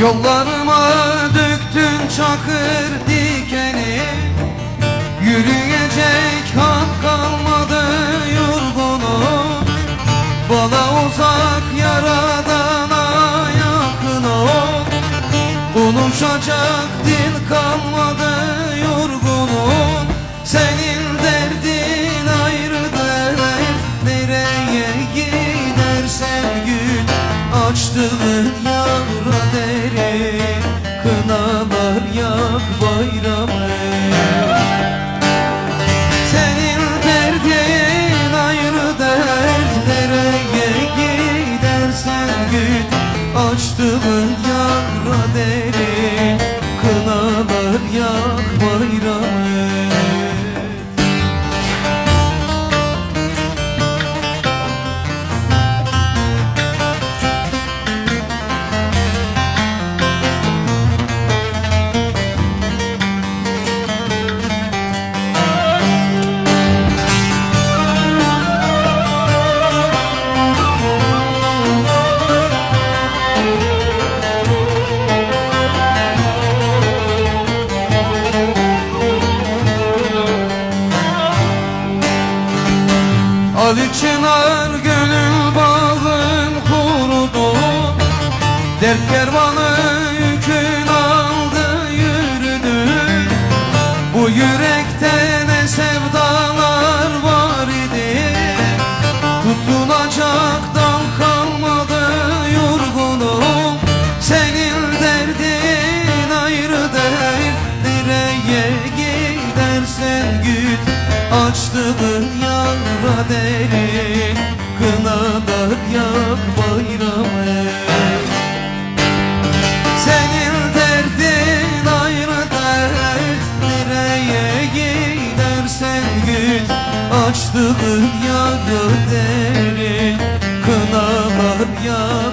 Yollarıma döktün çakır dikeni. Yürüyecek hak kalmadı yorgunum Bana uzak yaradana yakın ol Konuşacak dil kalmadı yorgunum Senin Açtığın yavra deri Kınalar yak bayramı. Senin derdin ayrı dert Nereye gidersen git Açtığın yara deri Kınalar yak bayramı Ali Çınar gönül bağım kurudu. Dert kervanı Açtığın yanına derin Kınalar yak bayram et Senin derdin ayrı dert Nereye gidersen git. Açtığın yanına derin Kınalar yak